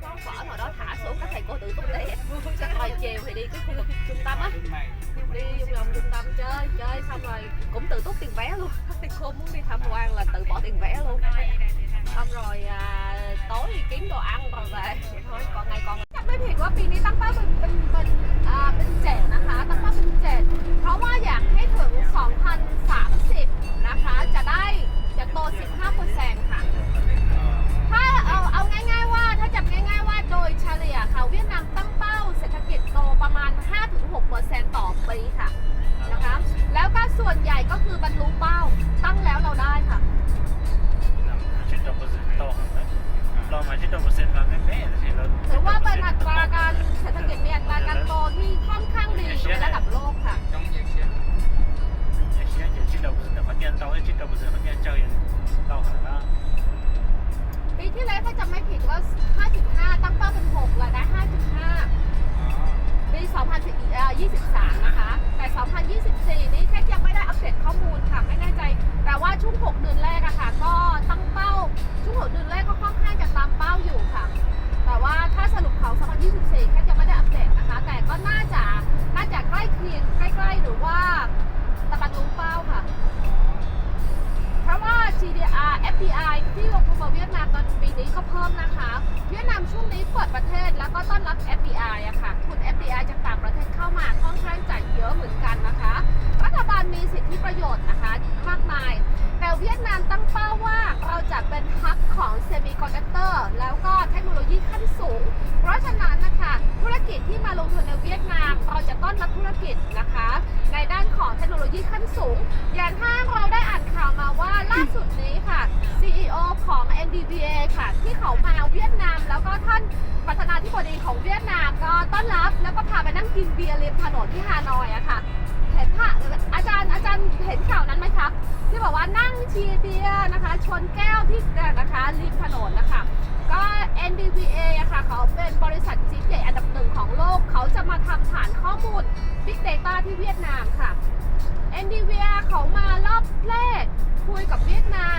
những món phở hồi đó thả xuống các thầy cô tự túc đi các rồi chiều thì đi cái khu vực trung tâm á. Đi vòng vòng trung tâm chơi chơi xong rồi cũng tự túc tiền vé luôn. Các thầy cô muốn đi tham quan là tự bỏ tiền vé luôn. Xong rồi à, tối thì kiếm đồ ăn rồi về. Thôi còn ngày còn chắc đến thì RPI ที่ลงทุนมาเวียดนามตอนปีนี้ก็เพิ่มนะคะ เวียดนามช่วงนี้เปิดประเทศแล้วก็ต้อนรับ FDI อะค่ะทุน FDI จากต่างประเทศเข้ามาค่อนข้างจะเยอะเหมือนกันนะคะ รัฐบาลมีสิทธิประโยชน์นะคะมากมาย แต่เวียดนามตั้งเป้าว่าเราจะเป็นฮับของเซมิคอนดักเตอร์แล้วก็เทคโนโลยีขั้นสูง นั้นนะคะธุรกิจที่มาลงทุนในเวียดนามเราจะต้อนรับธุรกิจนะคะ ในด้านของเทคโนโลยีขั้นสูง อย่างถ้าเราได้อ่านข่าวมาว่าล่าสุดนี้ค่ะ CEO ของ NDVA ค่ะ ที่เขามาเวียดนาม แล้วก็ท่านประธานาธิบดีของเวียดนามก็ต้อนรับแล้วก็พาไปนั่งกินเบียร์ริมถนนที่ฮานอยอะค่ะเห็นค่ะอาจารย์อาจารย์เห็นข่าวนั้นไหมคะที่บอกว่านั่งชีเบียร์นะคะ ชนแก้วที่นะคะริมถนนนะคะ ก็ NDVA อะค่ะ เขาเป็นบริษัทจิ๊กใหญ่อันดับหนึ่งของโลก เขาจะมาทำฐานข้อมูล Big Data ที่เวียดนามค่ะ NDVA เขามารอบแรกคุยกับเวียดนาม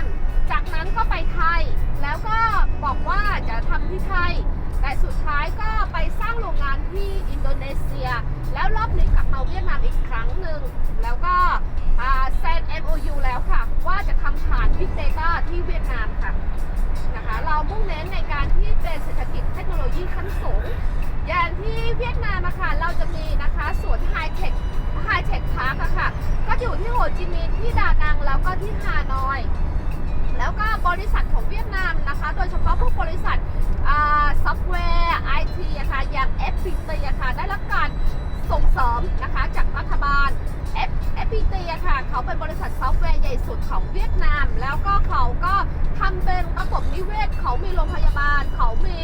จากนั้นก็ไปไทย แล้วก็บอกว่าจะทำที่ไทย แต่สุดท้ายก็ไปสร้างโรงงานที่อินโดนีเซีย แล้วรอบนี้กลับมาเวียดนามอีกครั้งหนึ่ง แล้วก็เซ็น MOU แล้วค่ะ ว่าจะทำฐาน Big Data ที่เวียดนามค่ะ มุ่งเน้นในการที่เป็นเศรษฐกิจเทคโนโลยีขั้นสูง อย่างที่เวียดนามอะค่ะเราจะมีนะคะสวนไฮเทคไฮเทคพาร์คอะค่ะก็อยู่ที่โฮจิมินห์ที่ดานังแล้วก็ที่ฮานอย แล้วก็บริษัทของเวียดนามนะคะ โดยเฉพาะพวกบริษัทซอฟต์แวร์ไอทีอะค่ะอย่าง FPT อะค่ะได้รับการส่งเสริมนะคะจากรัฐบาล F FPT อ เขาเป็นบริษัทซอฟต์แวร์ใหญ่สุดของเวียดนาม แล้วก็เขาก็ทำเป็นระบบนิเวศ เขามีโรงพยาบาล เขามี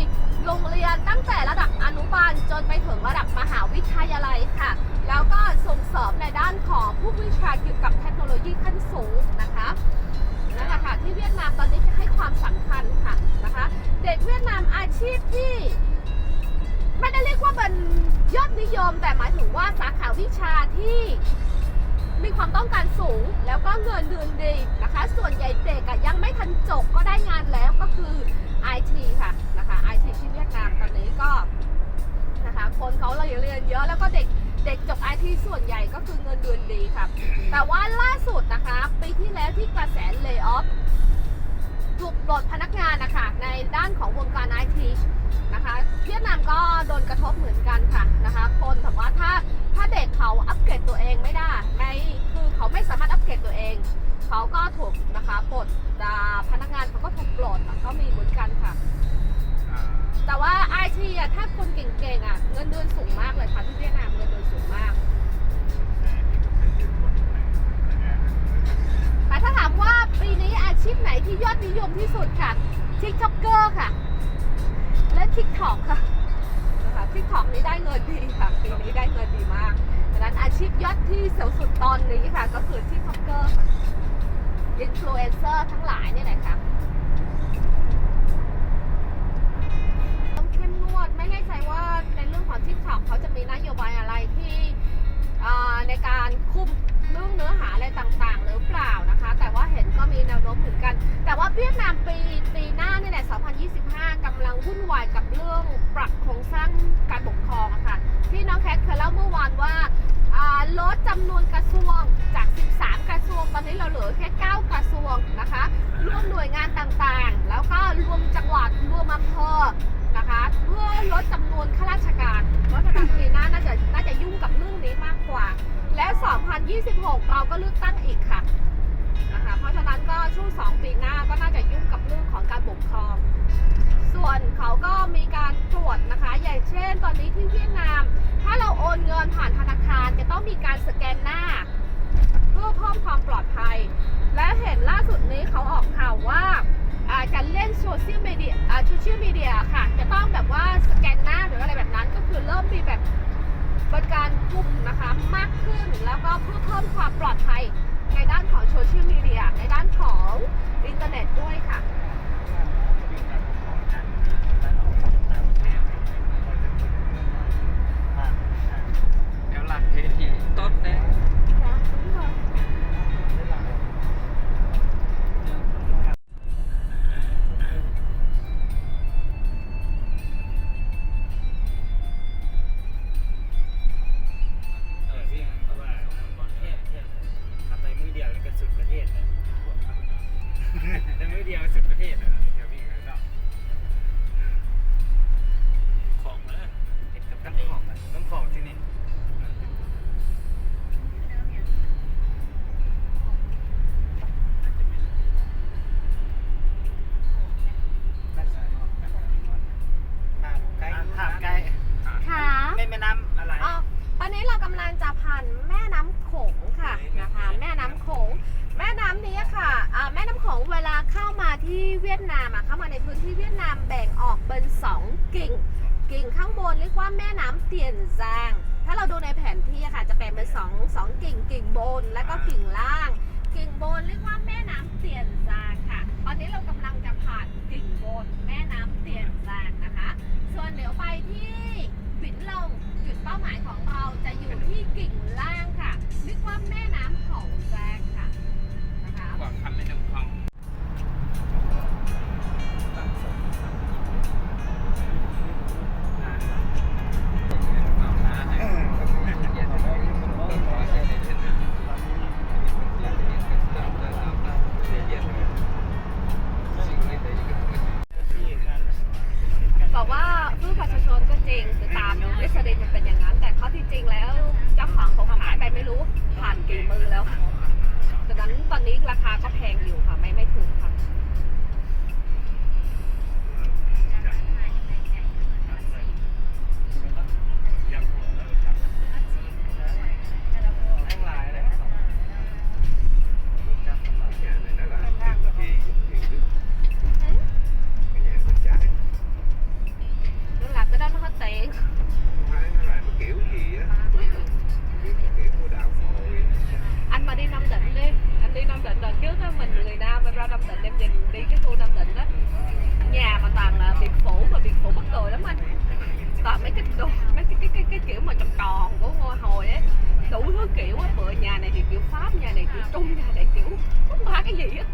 โรงเรียนตั้งแต่ระดับอนุบาลจนไปถึงระดับมหาวิทยาลัยค่ะ แล้วก็ส่งเสริมในด้านของผู้วิชาเกี่ยวกับเทคโนโลยีขั้นสูงนะคะนั่นแหละค่ะที่เวียดนามตอนนี้จะให้ความสำคัญค่ะนะคะ เด็กเวียดนามอาชีพที่ไม่ได้เรียกว่าเป็นยอดนิยม แต่หมายถึงว่าสาขาวิชาที่ มีความต้องการสูงแล้วก็เงินเดือนดีนะคะ ส่วนใหญ่เด็กอะยังไม่ทันจบก็ได้งานแล้วก็คือ IT ค่ะนะคะ IT ที่เวียดนามตอนนี้ก็นะคะคนเขาเลยเรียนเยอะแล้วก็เด็กเด็กจบ IT ส่วนใหญ่ก็คือเงินเดือนดีค่ะแต่ว่าล่าสุดนะคะปีที่แล้วที่กระแสเล y off ถูกปลดพนักงานนะคะในด้านของวงการไอทีนะคะเวียดนามก็โดนกระทบเหมือนกันค่ะนะคะคนแบบว่าถ้า ถ้าเด็กเขาอัปเกรดตัวเองไม่ได้ไม่คือเขาไม่สามารถอัปเกรดตัวเอง เขาก็ถูกนะคะปลดอ่าพนักงานเขาก็ถูกปลดอะก็มีเหมือนกันค่ะ แต่ว่าไอทีอะถ้าคนเก่งๆอะเงินเดือนสูงมากเลยค่ะที่เวียดนามเงินเดือนสูงมาก แต่ถ้าถามว่าปีนี้อาชีพไหนที่ยอดนิยมที่สุดค่ะ TikToker ค่ะ และ TikTok ค่ะนะคะ ที่ทำนี้ได้เงินดีค่ะปีนี้ได้เงินดีมากดังนั้นอาชีพยอดที่เสียวสุดตอนนี้ค่ะ ก็คือ TikToker ค่ะ Influencer ทั้งหลายเนี่ยแหละค่ะต้องเข้มงวดไม่แน่ใจว่าในเรื่องของทิกทอกเขาจะมีนโยบายอะไรที่ีแนวโน้มเหมือนกัน แต่ว่าเวียดนามปีปีหน้าเนี่ยแหละ 2025 กำลังวุ่นวายกับเรื่องปรับโครงสร้างการปกครองอะค่ะ ที่น้องแคทเคยเล่าเมื่อวานว่าลดจำนวนกระทร คะมากขึ้นแล้วก็เพื่อเพิ่มความปลอดภัยในด้านของโซเชียลมีเดียในด้านของอินเทอร์เน็ตด้วยค่ะ แม่น้ำเตียนจาง ถ้าเราดูในแผนที่ค่ะ จะแบ่งเป็นสองสองกิ่งกิ่งบนและก็กิ่งล่าง กิ่งบนเรียกว่าแม่น้ำเตียนจางค่ะ ตอนนี้เรากำลังจะผ่านกิ่งบนแม่น้ำเตียนจางนะคะ ส่วนเดี๋ยวไปที่ปินลงจุดเป้าหมายของเราจะอยู่ที่กิ่งล่างค่ะเรียกว่าแม่น้ำเขาแจง kiểu ấy, bữa nhà này thì kiểu pháp nhà này kiểu trung nhà này kiểu ba cái gì á.